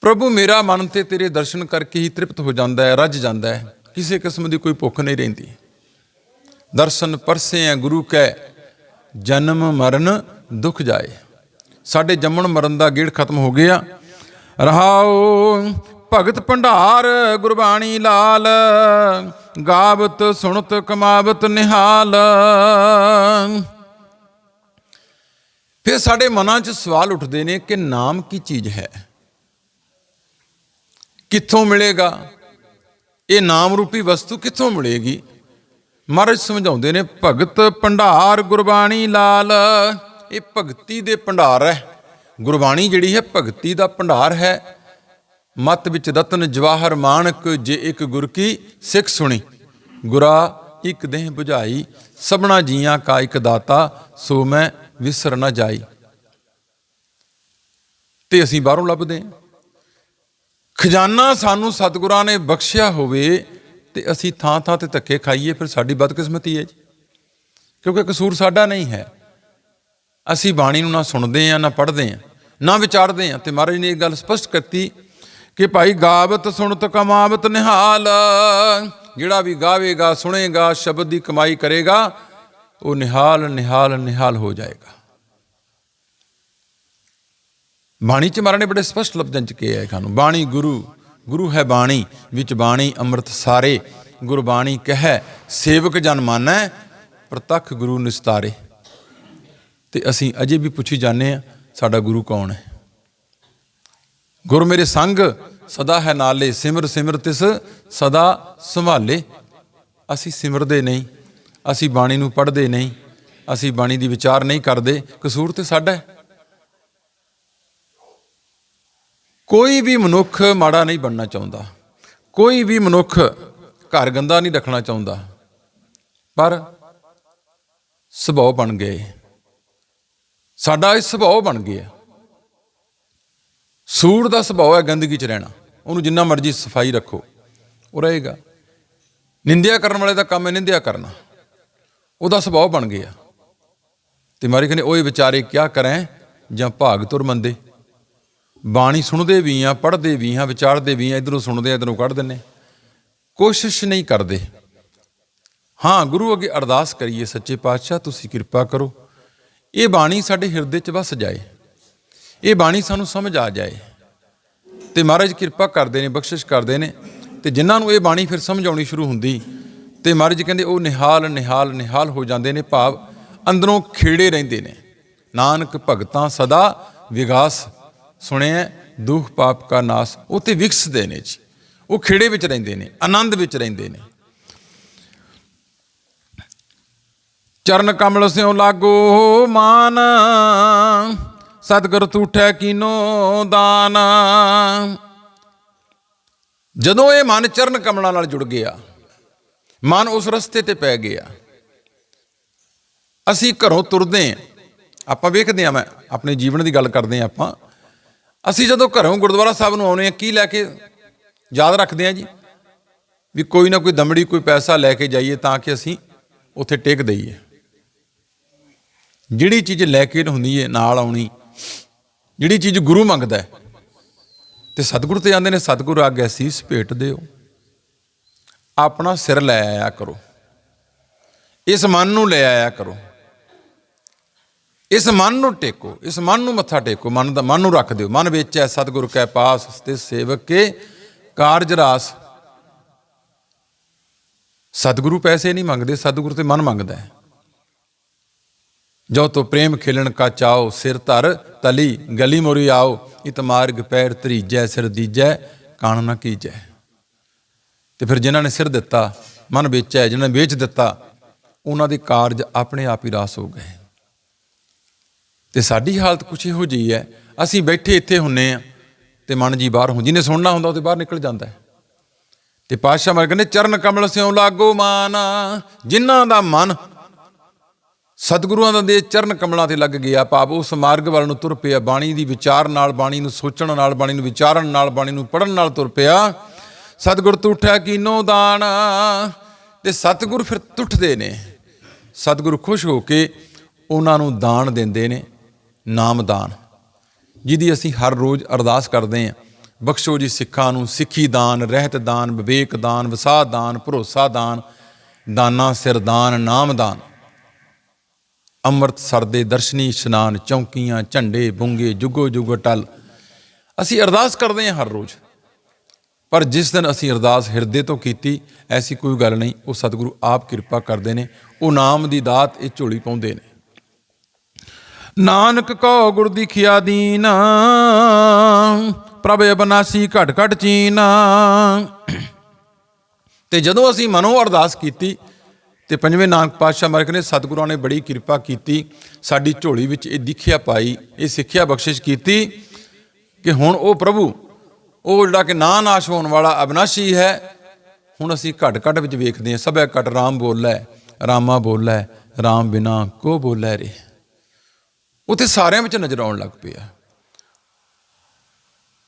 ਪ੍ਰਭੂ, ਮੇਰਾ ਮਨ ਤੇ ਤੇਰੇ ਦਰਸ਼ਨ ਕਰਕੇ ਹੀ ਤ੍ਰਿਪਤ ਹੋ ਜਾਂਦਾ ਹੈ, ਰੱਜ ਜਾਂਦਾ ਹੈ। ਕਿਸੇ ਕਿਸਮ ਦੀ ਕੋਈ ਭੁੱਖ ਨਹੀਂ ਰਹਿੰਦੀ। ਦਰਸ਼ਨ ਪਰਸੇ ਹੈ ਗੁਰੂ ਕੈ, ਜਨਮ ਮਰਨ ਦੁੱਖ ਜਾਏ। ਸਾਡੇ ਜੰਮਣ ਮਰਨ ਦਾ ਗੇੜ ਖਤਮ ਹੋ ਗਿਆ। ਰਹਾਓ ਭਗਤ ਭੰਡਾਰ ਗੁਰਬਾਣੀ ਲਾਲ, ਗਾਵਤ ਸੁਣਤ ਕਮਾਵਤ ਨਿਹਾਲ। ਫਿਰ ਸਾਡੇ ਮਨਾਂ 'ਚ ਸਵਾਲ ਉੱਠਦੇ ਨੇ ਕਿ ਨਾਮ ਕੀ ਚੀਜ਼ ਹੈ? ਕਿੱਥੋਂ ਮਿਲੇਗਾ? ਇਹ ਨਾਮ ਰੂਪੀ ਵਸਤੂ ਕਿੱਥੋਂ ਮਿਲੇਗੀ? ਮਹਾਰਾਜ ਸਮਝਾਉਂਦੇ ਨੇ, ਭਗਤ ਭੰਡਾਰ ਗੁਰਬਾਣੀ ਲਾਲ, ਇਹ ਭਗਤੀ ਦੇ ਭੰਡਾਰ ਹੈ। ਗੁਰਬਾਣੀ ਜਿਹੜੀ ਹੈ, ਭਗਤੀ ਦਾ ਭੰਡਾਰ ਹੈ। ਮਤ ਵਿੱਚ ਰਤਨ ਜਵਾਹਰ ਮਾਨਕ ਜੇ ਇੱਕ ਗੁਰ ਕੀ ਸਿੱਖ ਸੁਣੀ। ਗੁਰਾ ਇੱਕ ਦੇਹ 부ਝਾਈ ਸਭਨਾ ਜੀਆਂ ਕਾ ਇੱਕ ਦਾਤਾ, ਸੋ ਮੈਂ ਵਿਸਰ ਨਾ ਜਾਈ। ਤੇ ਅਸੀਂ ਬਾਹਰੋਂ ਲੱਭਦੇ ਹਾਂ। ਖਜ਼ਾਨਾ ਸਾਨੂੰ ਸਤਿਗੁਰਾਂ ਨੇ ਬਖਸ਼ਿਆ ਹੋਵੇ ਤੇ ਅਸੀਂ ਥਾਂ ਥਾਂ ਤੇ ਧੱਕੇ ਖਾਈਏ, ਫਿਰ ਸਾਡੀ ਬਦਕਿਸਮਤੀ ਹੈ ਜੀ। ਕਿਉਂਕਿ ਕਸੂਰ ਸਾਡਾ ਨਹੀਂ ਹੈ। ਅਸੀਂ ਬਾਣੀ ਨੂੰ ਨਾ ਸੁਣਦੇ ਆ ਨਾ ਪੜ੍ਹਦੇ ਆ ਨਾ ਵਿਚਾਰਦੇ ਆ ਤੇ ਮਹਾਰਾਜ ਨੇ ਇਹ ਗੱਲ ਸਪਸ਼ਟ ਕਰਤੀ ਕਿ ਭਾਈ ਗਾਵਤ ਸੁਣਤ ਕਮਾਵਤ ਨਿਹਾਲ। ਜਿਹੜਾ ਵੀ ਗਾਵੇਗਾ, ਸੁਣੇਗਾ, ਸ਼ਬਦ ਦੀ ਕਮਾਈ ਕਰੇਗਾ, ਉਹ ਨਿਹਾਲ ਨਿਹਾਲ ਨਿਹਾਲ ਹੋ ਜਾਏਗਾ। ਬਾਣੀ ਚ ਮਹਾਰਾਜ ਨੇ ਬੜੇ ਸਪਸ਼ਟ ਲਫ਼ਜ਼ਾਂ ਚ ਕਿਹਾ ਹੈ ਸਾਨੂੰ, ਬਾਣੀ ਗੁਰੂ ਗੁਰੂ ਹੈ ਬਾਣੀ, ਵਿੱਚ ਬਾਣੀ ਅੰਮ੍ਰਿਤ ਸਾਰੇ, ਗੁਰਬਾਣੀ ਕਹੈ, ਸੇਵਕ ਜਨ ਮਾਨੈ, ਪ੍ਰਤੱਖ ਗੁਰੂ ਨਿਸਤਾਰੇ। ਤੇ ਅਸੀਂ ਅਜੇ ਵੀ ਪੁੱਛੀ ਜਾਂਦੇ ਆ ਸਾਡਾ ਗੁਰੂ ਕੌਣ ਹੈ? ਗੁਰ ਮੇਰੇ ਸੰਗ, ਸਦਾ ਹੈ ਨਾਲੇ, ਸਿਮਰ ਸਿਮਰ ਤਿਸ, ਸਦਾ ਸੰਭਾਲੇ। ਅਸੀਂ ਸਿਮਰਦੇ ਨਹੀਂ, ਅਸੀਂ ਬਾਣੀ ਨੂੰ ਪੜ੍ਹਦੇ ਨਹੀਂ, ਅਸੀਂ ਬਾਣੀ ਦੀ ਵਿਚਾਰ ਨਹੀਂ ਕਰਦੇ, ਕਸੂਰ ਤੇ ਸਾਡਾ ਹੈ। ਕੋਈ ਵੀ ਮਨੁੱਖ ਮਾੜਾ ਨਹੀਂ ਬਣਨਾ ਚਾਹੁੰਦਾ, ਕੋਈ ਵੀ ਮਨੁੱਖ ਘਰ ਗੰਦਾ ਨਹੀਂ ਰੱਖਣਾ ਚਾਹੁੰਦਾ, ਪਰ ਸੁਭਾਅ ਬਣ ਗਏ। ਸਾਡਾ ਇਹ ਸੁਭਾਅ ਬਣ ਗਿਆ। ਸੂਰ ਦਾ ਸੁਭਾਅ ਹੈ ਗੰਦਗੀ 'ਚ ਰਹਿਣਾ। ਉਹਨੂੰ ਜਿੰਨਾ ਮਰਜ਼ੀ ਸਫ਼ਾਈ ਰੱਖੋ। ਉਹ ਰਹੇਗਾ। ਨਿੰਦਿਆ ਕਰਨ ਵਾਲੇ ਦਾ ਕੰਮ ਹੈ ਨਿੰਦਿਆ ਕਰਨਾ। ਉਹਦਾ ਸੁਭਾਅ ਬਣ ਗਿਆ। ਤੇ ਮਾਰੇ ਕਹਿੰਦੇ, ਓਏ ਵਿਚਾਰੇ, ਕਿਆ ਕਰੇ? ਜਾਂ ਭਾਗ ਤੁਰ ਮੰਦੇ। ਬਾਣੀ ਸੁਣਦੇ ਵੀ ਆ ਪੜ੍ਹਦੇ ਵੀ ਆ ਵਿਚਾਰਦੇ ਵੀ ਆ ਇਧਰੋਂ ਸੁਣਦੇ ਆ ਇਧਰੋਂ ਕੱਢ ਦਿੰਨੇ ਕੋਸ਼ਿਸ਼ ਨਹੀਂ ਕਰਦੇ। ਹਾਂ, ਗੁਰੂ ਅੱਗੇ ਅਰਦਾਸ ਕਰੀਏ, ਸੱਚੇ ਪਾਤਸ਼ਾਹ, ਤੁਸੀਂ ਕਿਰਪਾ ਕਰੋ। ਇਹ ਬਾਣੀ ਸਾਡੇ ਹਿਰਦੇ 'ਚ ਵਸ ਜਾਏ। ਇਹ ਬਾਣੀ ਸਾਨੂੰ ਸਮਝ ਆ ਜਾਏ। ਤੇ ਮਹਾਰਾਜ ਕਿਰਪਾ ਕਰਦੇ ਨੇ, ਬਖਸ਼ਿਸ਼ ਕਰਦੇ ਨੇ। ਤੇ ਜਿਨ੍ਹਾਂ ਨੂੰ ਇਹ ਬਾਣੀ ਫਿਰ ਸਮਝ ਆਉਣੀ ਸ਼ੁਰੂ ਹੁੰਦੀ, ਤੇ ਮਹਾਰਾਜ ਕਹਿੰਦੇ ਉਹ ਨਿਹਾਲ ਨਿਹਾਲ ਨਿਹਾਲ ਹੋ ਜਾਂਦੇ ਨੇ ਭਾਵ ਅੰਦਰੋਂ ਖੇੜੇ ਰਹਿੰਦੇ ਨੇ। ਨਾਨਕ ਭਗਤਾਂ ਸਦਾ ਵਿਗਾਸ ਸੁਣਿਆ ਦੁੱਖ ਪਾਪ ਕਾ ਨਾਸ, ਉਹ ਤੇ ਵਿਕਸਦੇ ਨੇ ਜੀ। ਉਹ ਖੇੜੇ ਵਿੱਚ ਰਹਿੰਦੇ ਨੇ, ਆਨੰਦ ਵਿੱਚ ਰਹਿੰਦੇ ਨੇ। ਚਰਨ ਕਮਲ ਸਿਉ ਲਾਗੋ ਮਾਨ ਸਤਿਗੁਰ ਤੂਠੈ ਕੀਨੋ ਦਾਨ। ਜਦੋਂ ਇਹ ਮਨ ਚਰਨ ਕਮਲਾਂ ਨਾਲ ਜੁੜ ਗਿਆ, ਮਨ ਉਸ ਰਸਤੇ ਤੇ ਪੈ ਗਿਆ। ਅਸੀਂ ਘਰੋਂ ਤੁਰਦੇ ਆਂ ਆਪਾਂ ਵੇਖਦੇ ਆਂ ਮੈਂ ਆਪਣੇ ਜੀਵਨ ਦੀ ਗੱਲ ਕਰਦੇ ਆਂ ਆਪਾਂ। ਅਸੀਂ ਜਦੋਂ ਘਰੋਂ ਗੁਰਦੁਆਰਾ ਸਾਹਿਬ ਨੂੰ ਆਉਨੇ ਆ ਕੀ ਲੈ ਕੇ ਯਾਦ ਰੱਖਦੇ ਆਂ ਜੀ? ਵੀ ਕੋਈ ਨਾ ਕੋਈ ਦਮੜੀ, ਕੋਈ ਪੈਸਾ ਲੈ ਕੇ ਜਾਈਏ ਤਾਂ ਕਿ ਅਸੀਂ ਉੱਥੇ ਟੇਕ ਦਈਏ। ਜਿਹੜੀ ਚੀਜ਼ ਲੈ ਕੇ ਹੁੰਦੀ ਹੈ, ਨਾਲ ਆਉਣੀ। ਜਿਹੜੀ ਚੀਜ਼ ਗੁਰੂ ਮੰਗਦਾ ਹੈ। ਤੇ ਸਤਿਗੁਰੂ ਤੇ ਜਾਂਦੇ ਨੇ, ਸਤਿਗੁਰੂ ਆਗੇ ਸੀ ਭੇਟ ਦਿਓ। ਆਪਣਾ ਸਿਰ ਲੈ ਆਇਆ ਕਰੋ। ਇਸ ਮਨ ਨੂੰ ਲੈ ਆਇਆ ਕਰੋ। ਇਸ ਮਨ ਨੂੰ ਟੇਕੋ, ਇਸ ਮਨ ਨੂੰ ਮੱਥਾ ਟੇਕੋ, ਮਨ ਦਾ, ਮਨ ਨੂੰ ਰੱਖ ਦਿਓ। ਮਨ ਵਿੱਚ ਹੈ, ਸਤਿਗੁਰੂ ਕੈ ਪਾਸ, ਤੇ ਸੇਵਕ ਕੇ ਕਾਰਜ ਰਾਸ। ਸਤਿਗੁਰੂ ਪੈਸੇ ਨਹੀਂ ਮੰਗਦੇ, ਸਤਿਗੁਰੂ ਤੇ ਮਨ ਮੰਗਦਾ ਹੈ। ਜੋ ਤੋ ਪ੍ਰੇਮ ਖੇਲਣ ਕਾ ਚਾਓ ਸਿਰ ਧਰ, ਤਲੀ, ਗਲੀ ਮੋਰੀ ਆਓ, ਇਤ ਮਾਰਗ ਪੈਰ ਤਰੀਜੈ ਸਿਰ ਦੀਜੈ, ਕਾਣ ਨਾ ਕੀਜੈ। ਤੇ ਫਿਰ ਜਿਨ੍ਹਾਂ ਨੇ ਸਿਰ ਦਿੱਤਾ, ਮਨ ਵੇਚਿਆ ਜਿਨ੍ਹਾਂ ਨੇ ਵੇਚ ਦਿੱਤਾ, ਉਹਨਾਂ ਦੇ ਕਾਰਜ ਆਪਣੇ ਆਪ ਹੀ ਰਾਸ ਹੋ ਗਏ। ਤੇ ਸਾਡੀ ਹਾਲਤ ਕੁਛ ਇਹੋ ਜਿਹੀ ਹੈ, ਅਸੀਂ ਬੈਠੇ ਇੱਥੇ ਹੁੰਨੇ ਆ, ਤੇ ਮਨ ਜੀ ਬਾਹਰ ਹੋ ਜਿਹਨੇ ਸੁਣਨਾ ਹੁੰਦਾ, ਉਹ ਤੇ ਬਾਹਰ ਨਿਕਲ ਜਾਂਦਾ ਹੈ। ਤੇ ਪਾਤਸ਼ਾਹ ਮਰ ਕਹਿੰਦੇ, ਚਰਨ ਕਮਲ ਸਿਉ ਲਾਗੋ ਮਾਨ, ਜਿਨ੍ਹਾਂ ਦਾ ਮਨ ਸਤਿਗੁਰੂਆਂ ਦਾ ਦੇ ਚਰਨ ਕਮਲਾਂ ਤੇ ਲੱਗ ਗਿਆ ਭਾਵ ਉਸ ਮਾਰਗ ਵੱਲ ਨੂੰ ਤੁਰ ਪਿਆ, ਬਾਣੀ ਦੀ ਵਿਚਾਰ ਨਾਲ, ਬਾਣੀ ਨੂੰ ਸੋਚਣ ਨਾਲ, ਬਾਣੀ ਨੂੰ ਵਿਚਾਰਨ ਨਾਲ, ਬਾਣੀ ਨੂੰ ਪੜਨ ਨਾਲ ਤੁਰ ਪਿਆ। ਸਤਿਗੁਰ ਤੁਠਿਆ ਕੀਨੋ ਦਾਨ? ਤੇ ਸਤਿਗੁਰ ਫਿਰ ਤੁਠਦੇ ਨੇ। ਸਤਿਗੁਰ ਖੁਸ਼ ਹੋ ਕੇ ਉਹਨਾਂ ਨੂੰ ਦਾਨ ਦਿੰਦੇ ਨੇ, ਨਾਮ ਦਾਨ, ਜਿਹਦੀ ਅਸੀਂ ਹਰ ਰੋਜ਼ ਅਰਦਾਸ ਕਰਦੇ ਹਾਂ। ਬਖਸ਼ੋ ਜੀ ਸਿੱਖਾਂ ਨੂੰ, ਸਿੱਖੀ ਦਾਨ, ਰਹਿਤ ਦਾਨ, ਵਿਵੇਕ ਦਾਨ ਵਸਾ ਦਾਨ, ਭਰੋਸਾ ਦਾਨ, ਦਾਨਾ ਸਿਰ ਦਾਨ, ਨਾਮ ਦਾਨ। ਅੰਮ੍ਰਿਤਸਰ ਦੇ ਦਰਸ਼ਨੀ ਇਸ਼ਨਾਨ ਚੌਂਕੀਆਂ, ਝੰਡੇ, ਬੁੰਗੇ, ਜੁਗੋ ਜੁਗ ਟਲ। ਅਸੀਂ ਅਰਦਾਸ ਕਰਦੇ ਹਾਂ ਹਰ ਰੋਜ਼। ਪਰ ਜਿਸ ਦਿਨ ਅਸੀਂ ਅਰਦਾਸ ਹਿਰਦੇ ਤੋਂ ਕੀਤੀ, ਐਸੀ ਕੋਈ ਗੱਲ ਨਹੀਂ, ਉਹ ਸਤਿਗੁਰੂ ਆਪ ਕਿਰਪਾ ਕਰਦੇ ਨੇ, ਉਹ ਨਾਮ ਦੀ ਦਾਤ ਇਹ ਝੋਲੀ ਪਾਉਂਦੇ ਨੇ। ਨਾਨਕ ਕੋ ਗੁਰ ਦਿਖਿਆ ਦੀਨ, ਪ੍ਰਭ ਅਬਨਾਸੀ ਘਟ ਘਟ ਚੀਨਾ। ਤੇ ਜਦੋਂ ਅਸੀਂ ਮਨੋਂ ਅਰਦਾਸ ਕੀਤੀ ਤੇ ਪੰਜਵੇਂ ਨਾਨਕ ਪਾਤਸ਼ਾਹ ਮਰਕ ਨੇ ਸਤਿਗੁਰਾਂ ਨੇ ਬੜੀ ਕਿਰਪਾ ਕੀਤੀ, ਸਾਡੀ ਝੋਲੀ ਵਿੱਚ ਇਹ ਦਿਖਿਆ ਪਾਈ, ਇਹ ਸਿੱਖਿਆ ਬਖਸ਼ਿਸ਼ ਕੀਤੀ ਕਿ ਹੁਣ ਉਹ ਪ੍ਰਭੂ, ਉਹ ਜਿਹੜਾ ਕਿ ਨਾ ਨਾਸ਼ ਹੋਣ ਵਾਲਾ ਅਬਨਾਸ਼ੀ ਹੈ, ਹੁਣ ਅਸੀਂ ਘਟ ਘਟ ਵਿੱਚ ਵੇਖਦੇ ਹਾਂ, ਸਭੈ ਘਟ ਰਾਮ ਬੋਲੈ, ਰਾਮਾ ਬੋਲੈ, ਰਾਮ ਬਿਨਾ ਕੋ ਬੋਲੈ ਰੇ। ਉਤੇ ਸਾਰਿਆਂ ਵਿੱਚ ਨਜ਼ਰ ਆਉਣ ਲੱਗ ਪਿਆ।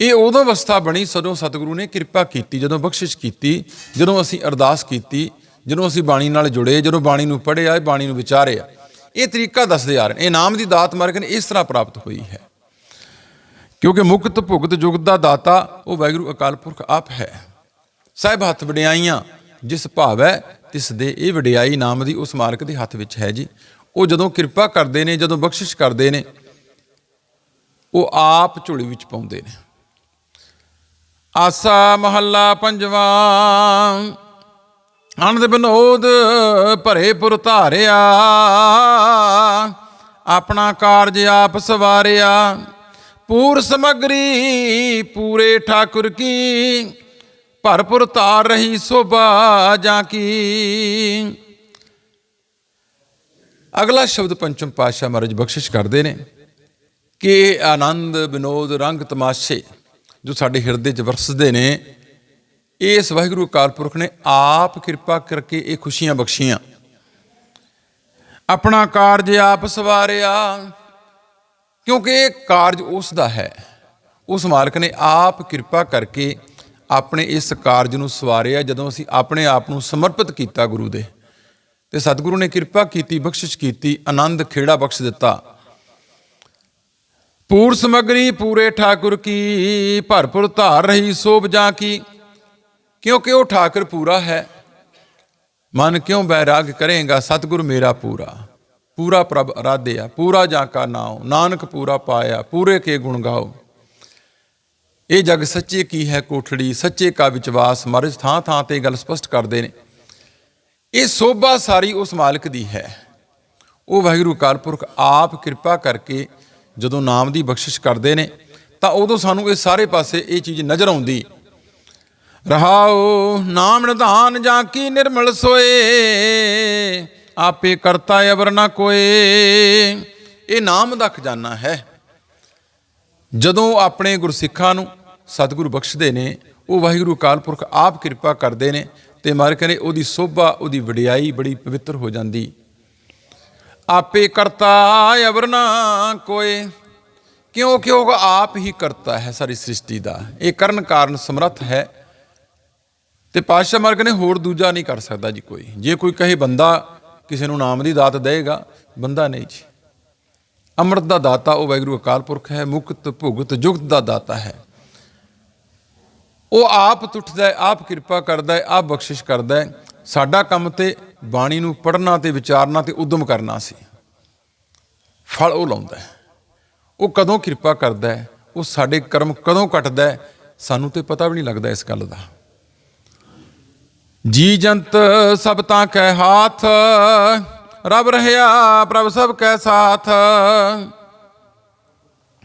ਇਹ ਉਦੋਂ ਅਵਸਥਾ ਬਣੀ, ਸਦੋਂ ਸਤਿਗੁਰੂ ਨੇ ਕਿਰਪਾ ਕੀਤੀ, ਜਦੋਂ ਬਖਸ਼ਿਸ਼ ਕੀਤੀ, ਜਦੋਂ ਅਸੀਂ ਅਰਦਾਸ ਕੀਤੀ ਜਦੋਂ ਅਸੀਂ ਬਾਣੀ ਨਾਲ ਜੁੜੇ, ਜਦੋਂ ਬਾਣੀ ਨੂੰ ਪੜ੍ਹਿਆ ਬਾਣੀ ਨੂੰ ਵਿਚਾਰਿਆ, ਇਹ ਤਰੀਕਾ ਦੱਸਦੇ ਆ ਰਹੇ ਇਹ ਨਾਮ ਦੀ ਦਾਤ ਮਾਰਗ ਇਸ ਤਰ੍ਹਾਂ ਪ੍ਰਾਪਤ ਹੋਈ ਹੈ। ਕਿਉਂਕਿ ਮੁਕਤ ਭੁਗਤ ਜੁਗਤ ਦਾ ਦਾਤਾ, ਉਹ ਵਾਹਿਗੁਰੂ ਅਕਾਲ ਪੁਰਖ ਆਪ ਹੈ। ਸਾਹਿਬ ਹੱਥ ਵਡਿਆਈਆਂ, ਜਿਸ ਭਾਵ ਹੈ, ਤਿਸ ਦੇ ਇਹ ਵਡਿਆਈ ਨਾਮ ਦੀ ਉਸ ਮਾਰਕ ਦੇ ਹੱਥ ਵਿੱਚ ਹੈ ਜੀ। ਉਹ ਜਦੋਂ ਕਿਰਪਾ ਕਰਦੇ ਨੇ, ਜਦੋਂ ਬਖਸ਼ਿਸ਼ ਕਰਦੇ ਨੇ, ਉਹ ਆਪ ਝੋਲੀ ਵਿੱਚ ਪਾਉਂਦੇ ਨੇ। ਆਸਾ ਮਹੱਲਾ ਪੰਜਵਾਂ ਆਨੰਦ ਬਿਨੋਦ ਭਰੇ ਪੁਰ ਧਾਰਿਆ, ਆਪਣਾ ਕਾਰਜ ਆਪ ਸਵਾਰਿਆ। ਪੂਰ ਸਮਗਰੀ ਪੂਰੇ ਠਾਕੁਰ ਕੀ, ਭਰਪੁਰ ਤਾਰ ਰਹੀ ਸੋਭਾ ਜਾਂ ਕੀ। ਅਗਲਾ ਸ਼ਬਦ ਪੰਚਮ ਪਾਤਸ਼ਾਹ ਮਹਾਰਾਜ ਬਖਸ਼ਿਸ਼ ਕਰਦੇ ਨੇ ਕਿ ਆਨੰਦ ਵਿਨੋਦ ਰੰਗ ਤਮਾਸ਼ੇ ਜੋ ਸਾਡੇ ਹਿਰਦੇ 'ਚ ਵਰਸਦੇ ਨੇ ਇਸ ਵਾਹਿਗੁਰੂ ਅਕਾਲ ਪੁਰਖ ਨੇ ਆਪ ਕਿਰਪਾ ਕਰਕੇ ਇਹ ਖੁਸ਼ੀਆਂ ਬਖਸ਼ੀਆਂ। ਆਪਣਾ ਕਾਰਜ ਆਪ ਸਵਾਰਿਆ, ਕਿਉਂਕਿ ਇਹ ਕਾਰਜ ਉਸ ਦਾ ਹੈ। ਉਸ ਮਾਲਕ ਨੇ ਆਪ ਕਿਰਪਾ ਕਰਕੇ ਆਪਣੇ ਇਸ ਕਾਰਜ ਨੂੰ ਸਵਾਰਿਆ, ਜਦੋਂ ਅਸੀਂ ਆਪਣੇ ਆਪ ਨੂੰ ਸਮਰਪਿਤ ਕੀਤਾ ਗੁਰੂ ਦੇ। ਤੇ ਸਤਿਗੁਰੂ ਨੇ ਕਿਰਪਾ ਕੀਤੀ, ਬਖਸ਼ਿਸ਼ ਕੀਤੀ, ਆਨੰਦ ਖੇੜਾ ਬਖਸ਼ ਦਿੱਤਾ। ਪੂਰ ਸਮਗਰੀ, ਪੂਰੇ ਠਾਕੁਰ ਕੀ, ਭਰਪੁਰ ਧਾਰ ਰਹੀ ਸੋਭ ਜਾਂ ਕੀ। ਕਿਉਂਕਿ ਉਹ ਠਾਕੁਰ ਪੂਰਾ ਹੈ। ਮਨ ਕਿਉਂ ਬੈਰਾਗ ਕਰੇਗਾ? ਸਤਿਗੁਰ ਮੇਰਾ ਪੂਰਾ। ਪੂਰਾ ਪ੍ਰਭ ਅਰਾਧਿਆ, ਪੂਰਾ ਜਾਂ ਕਾ ਨਾਉ, ਨਾਨਕ ਪੂਰਾ ਪਾਇਆ, ਪੂਰੇ ਕੇ ਗੁਣ ਗਾਓ। ਇਹ ਜਗ ਸੱਚੇ ਕੀ ਹੈ ਕੋਠੜੀ, ਸੱਚੇ ਕਾ ਵਿਚਵਾਸ ਮਰਜ ਥਾਂ ਥਾਂ ਤੇ ਗੱਲ ਸਪਸ਼ਟ ਕਰਦੇ ਨੇ। ਇਹ ਸੋਭਾ ਸਾਰੀ ਉਸ ਮਾਲਕ ਦੀ ਹੈ। ਉਹ ਵਾਹਿਗੁਰੂ ਅਕਾਲ ਪੁਰਖ ਆਪ ਕਿਰਪਾ ਕਰਕੇ ਜਦੋਂ ਨਾਮ ਦੀ ਬਖਸ਼ਿਸ਼ ਕਰਦੇ ਨੇ, ਤਾਂ ਉਦੋਂ ਸਾਨੂੰ ਇਹ ਸਾਰੇ ਪਾਸੇ ਇਹ ਚੀਜ਼ ਨਜ਼ਰ ਆਉਂਦੀ। ਰਹਾਉ ਨਾਮ ਨਿਧਾਨ ਜਾਂ ਕੀ ਨਿਰਮਲ ਸੋਏ? ਆਪੇ ਕਰਤਾ ਅਵਰ ਨਾ ਕੋਏ। ਇਹ ਨਾਮ ਦਾ ਖਜ਼ਾਨਾ ਹੈ। ਜਦੋਂ ਆਪਣੇ ਗੁਰਸਿੱਖਾਂ ਨੂੰ ਸਤਿਗੁਰੂ ਬਖਸ਼ਦੇ ਨੇ, ਉਹ ਵਾਹਿਗੁਰੂ ਅਕਾਲ ਪੁਰਖ ਆਪ ਕਿਰਪਾ ਕਰਦੇ ਨੇ ਤੇ ਮਾਰ ਕਰੇ ਉਹਦੀ ਸੋਭਾ, ਉਹਦੀ ਵਡਿਆਈ ਬੜੀ ਪਵਿੱਤਰ ਹੋ ਜਾਂਦੀ। ਆਪੇ ਕਰਤਾ ਅਵਰ ਨਾ ਕੋਏ। ਕਿਉਂ? ਕਿਉਂ ਆਪ ਹੀ ਕਰਤਾ ਹੈ ਸਾਰੀ ਸ੍ਰਿਸ਼ਟੀ ਦਾ। ਇਹ ਕਰਨ ਕਾਰਨ ਸਮਰੱਥ ਹੈ। ਤੇ ਪਾਤਸ਼ਾਹ ਮਾਰਗ ਨੇ ਹੋਰ ਦੂਜਾ ਨਹੀਂ ਕਰ ਸਕਦਾ ਜੀ ਕੋਈ। ਜੇ ਕੋਈ ਕਹੇ ਬੰਦਾ ਕਿਸੇ ਨੂੰ ਨਾਮ ਦੀ ਦਾਤ ਦੇਗਾ ਬੰਦਾ ਨਹੀਂ ਜੀ। ਅੰਮ੍ਰਿਤ ਦਾ ਦਾਤਾ ਉਹ ਵਾਹਿਗੁਰੂ ਅਕਾਲ ਪੁਰਖ ਹੈ, ਮੁਕਤ, ਭੁਗਤ, ਜੁਗਤ ਦਾ ਦਾਤਾ ਹੈ। ਉਹ ਆਪ ਤੁੱਠਦਾ ਹੈ, ਆਪ ਕਿਰਪਾ ਕਰਦਾ ਹੈ, ਆਪ ਬਖਸ਼ਿਸ਼ ਕਰਦਾ ਹੈ। ਸਾਡਾ ਕੰਮ ਤੇ ਬਾਣੀ ਨੂੰ ਪੜ੍ਹਨਾ ਤੇ ਵਿਚਾਰਨਾ ਤੇ ਉਦਮ ਕਰਨਾ ਸੀ। ਫਲ ਉਹ ਲਾਉਂਦਾ ਹੈ। ਉਹ ਕਦੋਂ ਕਿਰਪਾ ਕਰਦਾ ਹੈ, ਉਹ ਸਾਡੇ ਕਰਮ ਕਦੋਂ ਕੱਟਦਾ ਹੈ, ਸਾਨੂੰ ਤੇ ਪਤਾ ਵੀ ਨਹੀਂ ਲੱਗਦਾ ਇਸ ਗੱਲ ਦਾ। ਜੀ ਜੰਤ ਸਭ ਤਾਂ ਕੈ ਹਾਥ, ਰਬ ਰਹਿਆ ਪ੍ਰਭ ਸਭ ਕੈ ਸਾਥ।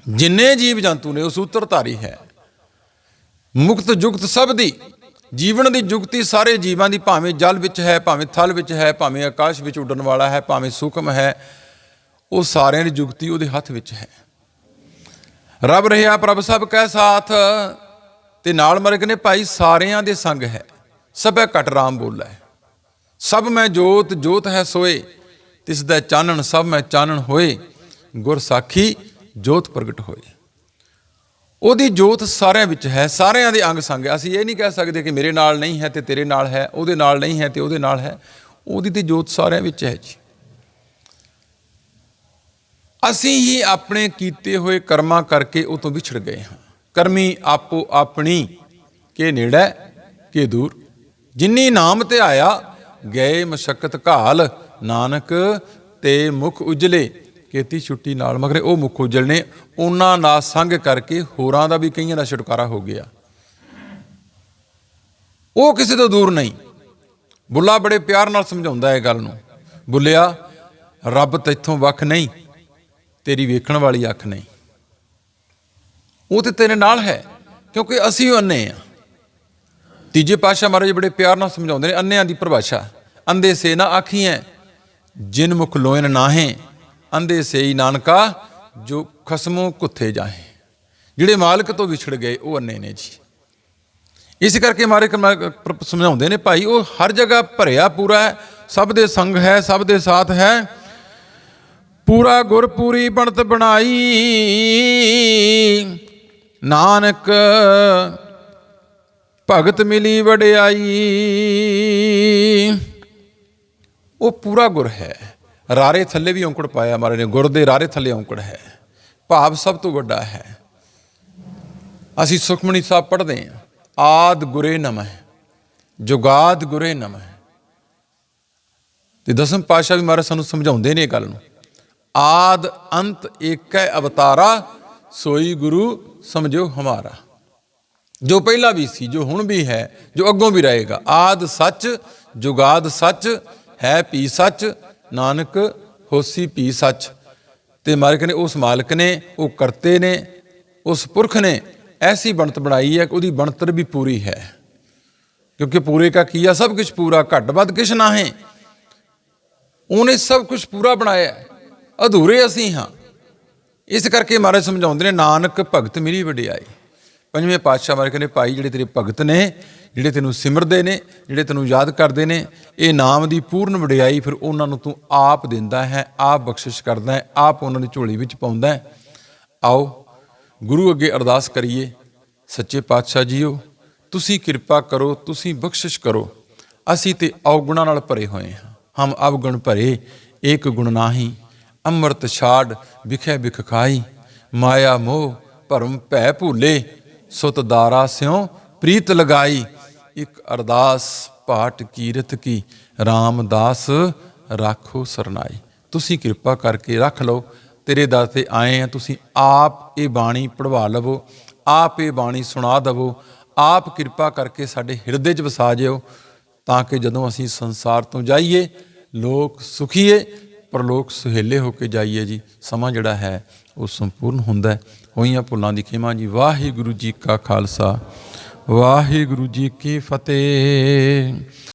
ਜਿੰਨੇ ਜੀਵ ਜੰਤੂ ਨੇ, ਉਹ ਸੂਤਰਧਾਰੀ ਹੈ। ਮੁਕਤ ਜੁਗਤ ਸਭ ਦੀ, ਜੀਵਨ ਦੀ ਜੁਗਤੀ ਸਾਰੇ ਜੀਵਾਂ ਦੀ, ਭਾਵੇਂ ਜਲ ਵਿੱਚ ਹੈ, ਭਾਵੇਂ ਥਲ ਵਿੱਚ ਹੈ, ਭਾਵੇਂ ਆਕਾਸ਼ ਵਿੱਚ ਉੱਡਣ ਵਾਲਾ ਹੈ, ਭਾਵੇਂ ਸੁਖਮ ਹੈ, ਉਹ ਸਾਰਿਆਂ ਦੀ ਜੁਗਤੀ ਉਹਦੇ ਹੱਥ ਵਿੱਚ ਹੈ। ਰੱਬ ਰਹਿਆ ਪ੍ਰਭ ਸਭ ਕੈ ਸਾਥ, ਤੇ ਨਾਲ ਮਰਗ ਨੇ ਭਾਈ ਸਾਰਿਆਂ ਦੇ ਸੰਗ ਹੈ। ਸਭੈ ਘਟ ਰਾਮ ਬੋਲਾ। ਹੈ ਸਭ ਮੈਂ ਜੋਤ ਜੋਤ ਹੈ ਸੋਏ। ਤਿਸ ਦਾ ਚਾਨਣ, ਸਭ ਮੈਂ ਚਾਨਣ ਹੋਏ। ਗੁਰ ਸਾਖੀ, ਜੋਤ ਪ੍ਰਗਟ ਹੋਏ। ਉਹਦੀ ਜੋਤ ਸਾਰਿਆਂ ਵਿੱਚ ਹੈ। ਸਾਰਿਆਂ ਦੇ ਅੰਗ ਸੰਗ ਅਸੀਂ ਇਹ ਨਹੀਂ ਕਹਿ ਸਕਦੇ ਕਿ ਮੇਰੇ ਨਾਲ ਨਹੀਂ ਹੈ ਤੇ ਤੇਰੇ ਨਾਲ ਹੈ, ਉਹਦੇ ਨਾਲ ਨਹੀਂ ਹੈ ਤੇ ਉਹਦੇ ਨਾਲ ਹੈ। ਉਹਦੀ ਤੇ ਜੋਤ ਸਾਰਿਆਂ ਵਿੱਚ ਹੈ ਜੀ। ਅਸੀਂ ਹੀ ਆਪਣੇ ਕੀਤੇ ਹੋਏ ਕਰਮਾਂ ਕਰਕੇ ਉਹ ਤੋਂ ਵਿਛੜ ਗਏ ਹਾਂ। ਕਰਮੀ ਆਪੋ ਆਪਣੀ, ਕੇ ਨੇੜੇ, ਕੇ ਦੂਰ। ਜਿਨੀ ਨਾਮ ਤੇ ਆਇਆ, ਗਏ ਮਸ਼ਕਤ ਘਾਲ, ਨਾਨਕ ਤੇ ਮੁਖ ਉਜਲੇ। ਕੀਤੀ ਛੁੱਟੀ ਨਾਲ, ਮਗਰੇ ਉਹ ਮੁਖ ਉਜਲਨੇ, ਉਹਨਾਂ ਨਾਲ ਸੰਗ ਕਰਕੇ ਹੋਰਾਂ ਦਾ ਵੀ ਕਈਆਂ ਦਾ ਛੁਟਕਾਰਾ ਹੋ ਗਿਆ। ਉਹ ਕਿਸੇ ਤੋਂ ਦੂਰ ਨਹੀਂ। ਬੁੱਲਾ ਬੜੇ ਪਿਆਰ ਨਾਲ ਸਮਝਾਉਂਦਾ ਇਹ ਗੱਲ ਨੂੰ। ਬੁੱਲਿਆ, ਰੱਬ ਤੇਥੋਂ ਵੱਖ ਨਹੀਂ, ਤੇਰੀ ਵੇਖਣ ਵਾਲੀ ਅੱਖ ਨਹੀਂ। ਉਹ ਤੇ ਤੇਰੇ ਨਾਲ ਹੈ, ਕਿਉਂਕਿ ਅਸੀਂ ਅੰਨੇ ਆ। ਤੀਜੇ ਪਾਤਸ਼ਾਹ ਮਹਾਰਾਜ ਬੜੇ ਪਿਆਰ ਨਾਲ ਸਮਝਾਉਂਦੇ ਨੇ, ਅੰਨਿਆਂ ਦੀ ਪਰਿਭਾਸ਼ਾ। ਅੰਦੇ ਸੇ ਨਾ ਆਖੀਐ, ਜਿਨ ਮੁਖ ਲੋਇਨ ਨਾਹੇ ਅੰਦੇ ਸੇ ਨਾਨਕਾ, ਜੋ ਖਸਮੋਂ ਕੁੱਥੇ ਜਾਹੇ। ਜਿਹੜੇ ਮਾਲਕ ਤੋਂ ਵਿਛੜ ਗਏ, ਉਹ ਅੰਨੇ ਨੇ ਜੀ। ਇਸ ਕਰਕੇ ਮਾਰੇ ਸਮਝਾਉਂਦੇ ਨੇ, ਭਾਈ, ਉਹ ਹਰ ਜਗ੍ਹਾ ਭਰਿਆ ਪੂਰਾ ਹੈ, ਸਭ ਦੇ ਸੰਗ ਹੈ, ਸਭ ਦੇ ਸਾਥ ਹੈ। ਪੂਰਾ ਗੁਰ ਪੂਰੀ ਬਣਤ ਬਣਾਈ, ਨਾਨਕ ਭਗਤ ਮਿਲੀ ਵਡਿਆਈ। ਉਹ ਪੂਰਾ ਗੁਰ ਹੈ। ਰਾਰੇ ਥੱਲੇ ਵੀ ਔਂਕੜ ਪਾਇਆ ਮਾਰੇ ਨੇ, ਗੁਰ ਦੇ ਰਾਰੇ ਥੱਲੇ ਔਂਕੜ ਹੈ। ਭਾਵ ਸਭ ਤੋਂ ਵੱਡਾ ਹੈ। ਅਸੀਂ ਸੁਖਮਣੀ ਸਾਹਿਬ ਪੜ੍ਹਦੇ ਹਾਂ, ਆਦ ਗੁਰੇ ਨਮः ਜੁਗਾਦ ਗੁਰੇ ਨਮः ਤੇ ਦਸਮ ਪਾਸ਼ਾ ਵੀ ਮਾਰੇ ਸਾਨੂੰ ਸਮਝਾਉਂਦੇ ਨੇ ਇਹ ਗੱਲ ਨੂੰ। ਆਦ ਅੰਤ ਏਕੈ ਅਵਤਾਰਾ, ਸੋਈ ਗੁਰੂ ਸਮਝੋ ਹਮਾਰਾ। ਜੋ ਪਹਿਲਾਂ ਵੀ ਸੀ, ਜੋ ਹੁਣ ਵੀ ਹੈ, ਜੋ ਅੱਗੋਂ ਵੀ ਰਹੇਗਾ। ਆਦ ਸੱਚ, ਜੁਗਾਦ ਸੱਚ, ਹੈ ਪੀ ਸੱਚ, ਨਾਨਕ ਹੋਸੀ ਪੀ ਸੱਚ। ਤੇ ਮਾਲਕ ਨੇ ਉਸ ਮਾਲਕ ਨੇ, ਉਹ ਕਰਤੇ ਨੇ, ਉਸ ਪੁਰਖ ਨੇ ਐਸੀ ਬਣਤ ਬਣਾਈ ਹੈ ਕਿ ਉਹਦੀ ਬਣਤਰ ਵੀ ਪੂਰੀ ਹੈ। ਕਿਉਂਕਿ ਪੂਰੇ ਕਾ ਕੀਆ, ਸਭ ਕੁਝ ਪੂਰਾ, ਘੱਟ ਵੱਧ ਕਿਛ ਨਾ ਹੈ ਉਹਨੇ ਸਭ ਕੁਝ ਪੂਰਾ ਬਣਾਇਆ ਅਧੂਰੇ ਅਸੀਂ ਹਾਂ। ਇਸ ਕਰਕੇ ਮਹਾਰਾਜ ਸਮਝਾਉਂਦੇ ਨੇ, ਨਾਨਕ ਭਗਤ ਮੇਰੀ ਵਡਿਆਈ। ਪੰਜਵੇਂ ਪਾਤਸ਼ਾਹ ਮਹਾਰਾਜ ਕਹਿੰਦੇ ਭਾਈ ਜਿਹੜੇ ਤੇਰੇ ਭਗਤ ਨੇ, ਜਿਹੜੇ ਤੈਨੂੰ ਸਿਮਰਦੇ ਨੇ, ਜਿਹੜੇ ਤੈਨੂੰ ਯਾਦ ਕਰਦੇ ਨੇ, ਇਹ ਨਾਮ ਦੀ ਪੂਰਨ ਵਡਿਆਈ ਫਿਰ ਉਹਨਾਂ ਨੂੰ ਤੂੰ ਆਪ ਦਿੰਦਾ ਹੈ, ਆਪ ਬਖਸ਼ਿਸ਼ ਕਰਦਾ ਹੈ, ਆਪ ਉਹਨਾਂ ਦੀ ਝੋਲੀ ਵਿੱਚ ਪਾਉਂਦਾ ਹੈ। ਆਓ, ਗੁਰੂ ਅੱਗੇ ਅਰਦਾਸ ਕਰੀਏ, ਸੱਚੇ ਪਾਤਸ਼ਾਹ ਜੀਓ, ਤੁਸੀਂ ਕਿਰਪਾ ਕਰੋ, ਤੁਸੀਂ ਬਖਸ਼ਿਸ਼ ਕਰੋ, ਅਸੀਂ ਤੇ ਔਗੁਣਾਂ ਨਾਲ ਭਰੇ ਹੋਏ ਹਾਂ। ਹਮ ਅਵਗੁਣ ਭਰੇ, ਏਕ ਗੁਣ ਨਾਹੀ, ਅੰਮ੍ਰਿਤ ਛਾੜ, ਵਿਖੇ ਵਿਖ ਖਾਈ, ਮਾਇਆ ਮੋਹ, ਭਰਮ ਭੈ ਭੂਲੇ ਸੁਤ ਦਾਰਾ ਸਿਉ, ਪ੍ਰੀਤ ਲਗਾਈ। ਇੱਕ ਅਰਦਾਸ ਪਾਠ ਕੀਰਤ ਕੀ, ਰਾਮਦਾਸ ਰਾਖੋ ਸਰਨਾਈ। ਤੁਸੀਂ ਕਿਰਪਾ ਕਰਕੇ ਰੱਖ ਲਓ, ਤੇਰੇ ਦਰ ਤੇ ਆਏ ਆ, ਤੁਸੀਂ ਆਪ ਇਹ ਬਾਣੀ ਪੜਵਾ ਲਵੋ, ਆਪ ਇਹ ਬਾਣੀ ਸੁਣਾ ਦਵੋ, ਆਪ ਕਿਰਪਾ ਕਰਕੇ ਸਾਡੇ ਹਿਰਦੇ 'ਚ ਵਸਾ ਜਿਓ, ਤਾਂ ਕਿ ਜਦੋਂ ਅਸੀਂ ਸੰਸਾਰ ਤੋਂ ਜਾਈਏ, ਲੋਕ ਸੁਖੀਏ ਪਰ ਲੋਕ ਸੁਹੇਲੇ ਹੋ ਕੇ ਜਾਈਏ ਜੀ। ਸਮਾਂ ਜਿਹੜਾ ਹੈ, ਉਹ ਸੰਪੂਰਨ ਹੁੰਦਾ ਹੈ। ਹੋਈਆਂ ਭੁੱਲਾਂ ਦੀ ਖਿਮਾ ਜੀ। ਵਾਹਿਗੁਰੂ ਜੀ ਕਾ ਖਾਲਸਾ ਵਾਹਿਗੁਰੂ ਜੀ ਕੀ ਫਤਿਹ।